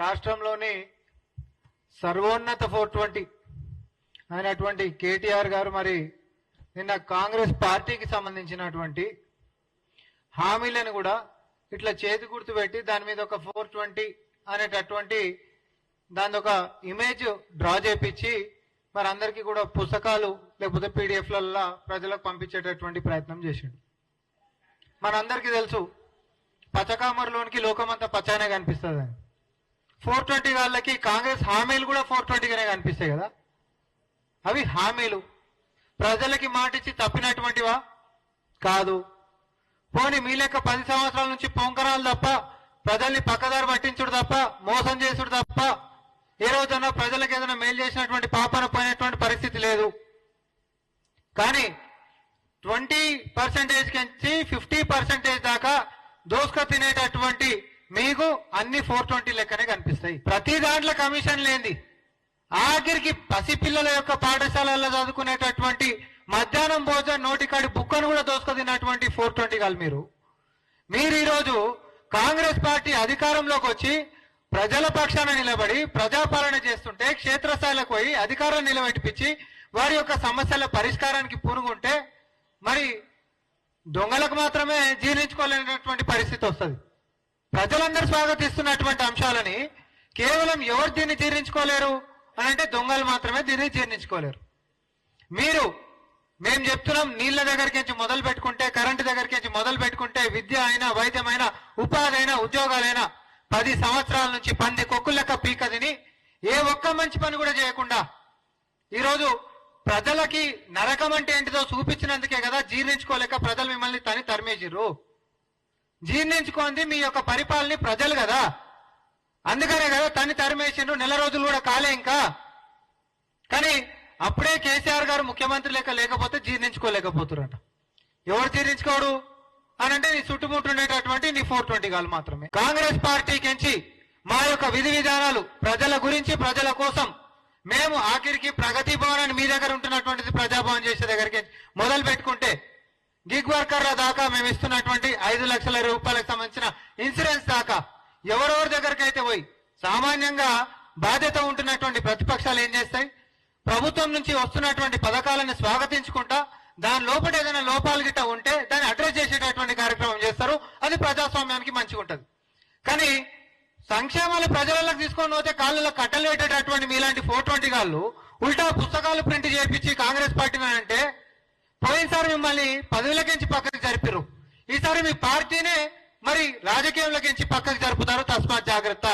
రాష్ట్రంలోని సర్వోన్నత four twenty అయినటువంటి కేటీఆర్ గారు మరి నిన్న కాంగ్రెస్ పార్టీకి సంబంధించినటువంటి హామీలను కూడా ఇట్లా చేతి గుర్తు పెట్టి దాని మీద ఒక ఫోర్ ట్వంటీ అనేటటువంటి దాని ఒక ఇమేజ్ డ్రా చేపించి మరి అందరికీ కూడా పుస్తకాలు లేకపోతే పీడిఎఫ్లలో ప్రజలకు పంపించేటటువంటి ప్రయత్నం చేసిండు. మనందరికీ తెలుసు పచ్చకామరలోనికి లోకమంతా పచ్చనే కనిపిస్తుంది అని ఫోర్ ట్వంటీ వాళ్ళకి కాంగ్రెస్ హామీలు కూడా ఫోర్ ట్వంటీగానే కనిపిస్తాయి కదా. అవి హామీలు. ప్రజలకి మాటిచ్చి తప్పినటువంటివా? కాదు. పోని మీ లెక్క పది సంవత్సరాల నుంచి పొంకరాలు తప్ప ప్రజల్ని పక్కదారి పట్టించుడు తప్ప మోసం చేసుడు తప్ప ఏ రోజన్నా ప్రజలకు ఏదైనా మేలు చేసినటువంటి పాపన పోయినటువంటి పరిస్థితి లేదు. కానీ ట్వంటీ పర్సెంటేజ్ నుంచి ఫిఫ్టీ పర్సెంటేజ్ దాకా దోసుక తినేటటువంటి మీకు అన్ని ఫోర్ ట్వంటీ లెక్కనే కనిపిస్తాయి ప్రతి దాంట్లో కమిషన్ లేంది ఆఖరికి పసిపిల్లల యొక్క పాఠశాలల్లో చదువుకునేటటువంటి మధ్యాహ్నం భోజనం నోటికాడి బుక్కను కూడా దోసుక తిన్నటువంటి ఫోర్ ట్వంటీ కాదు మీరు. మీరు ఈరోజు కాంగ్రెస్ పార్టీ అధికారంలోకి వచ్చి ప్రజల పక్షాన నిలబడి ప్రజాపాలన చేస్తుంటే క్షేత్రస్థాయిలకు పోయి అధికారం నిలబెట్టిపించి వారి యొక్క సమస్యల పరిష్కారానికి పూనుకుంటే మరి దొంగలకు మాత్రమే జీర్ణించుకోలేనటువంటి పరిస్థితి వస్తుంది. ప్రజలందరూ స్వాగతిస్తున్నటువంటి అంశాలని కేవలం ఎవరు దీన్ని జీర్ణించుకోలేరు అని అంటే దొంగలు మాత్రమే దీన్ని జీర్ణించుకోలేరు. మీరు మేము చెప్తున్నాం నీళ్ళ దగ్గరికి నుంచి మొదలు పెట్టుకుంటే కరెంటు దగ్గరికి నుంచి మొదలు పెట్టుకుంటే విద్య అయినా వైద్యం అయినా ఉపాధి అయినా ఉద్యోగాలైనా పది సంవత్సరాల నుంచి పంది కొక్కులెక్క పీక తిని ఏ ఒక్క మంచి పని కూడా చేయకుండా ఈరోజు ప్రజలకి నరకం అంటే ఏంటిదో చూపించినందుకే కదా జీర్ణించుకోలేక ప్రజలు మిమ్మల్ని తని తరిమేసిర్రు. జీర్ణించుకోండి మీ యొక్క పరిపాలన ప్రజలు కదా. అందుకనే కదా తని తరిమేసిండ్రు నెల రోజులు కూడా కాలే ఇంకా. కానీ అప్పుడే కేసీఆర్ గారు ముఖ్యమంత్రి లెక్క లేకపోతే జీర్ణించుకోలేకపోతున్నట ఎవరు జీర్ణించుకోడు? అని అంటే నీ చుట్టుముట్టుండేటటువంటి నీ ఫోర్ ట్వంటీ గాలు మాత్రమే. కాంగ్రెస్ పార్టీకించి మా యొక్క విధి విధానాలు ప్రజల గురించి ప్రజల కోసం మేము ఆఖరికి ప్రగతి భవన్ అని మీ దగ్గర ఉంటున్నటువంటిది ప్రజాభవన్ చేసే దగ్గరికి మొదలు పెట్టుకుంటే గిగ్ వర్కర్ల దాకా మేము ఇస్తున్నటువంటి ఐదు లక్షల రూపాయలకు సంబంధించిన ఇన్సూరెన్స్ దాకా ఎవరెవరి దగ్గరికి అయితే పోయి సామాన్యంగా బాధ్యత ఉంటున్నటువంటి ప్రతిపక్షాలు ఏం చేస్తాయి? ప్రభుత్వం నుంచి వస్తున్నటువంటి పథకాలను స్వాగతించుకుంటా దాని లోపల ఏదైనా లోపాలు గిట్ట ఉంటే దాన్ని అడ్రస్ చేసేటటువంటి కార్యక్రమం చేస్తారు. అది ప్రజాస్వామ్యానికి మంచిగా ఉంటుంది. కానీ సంక్షేమాలు ప్రజలకు తీసుకొని పోతే కాళ్ళలో కట్టలు పెట్టేటటువంటి మీలాంటి ఫోర్ ట్వంటీ వాళ్ళు ఉల్టా పుస్తకాలు ప్రింట్ చేయించి కాంగ్రెస్ పార్టీని అంటే పోయినసారి మిమ్మల్ని పదవులకించి పక్కకి జరిపారు ఈసారి మీ పార్టీనే మరి రాజకీయంలోకించి పక్కకు జరుపుతారు తస్మాత్ జాగ్రత్త.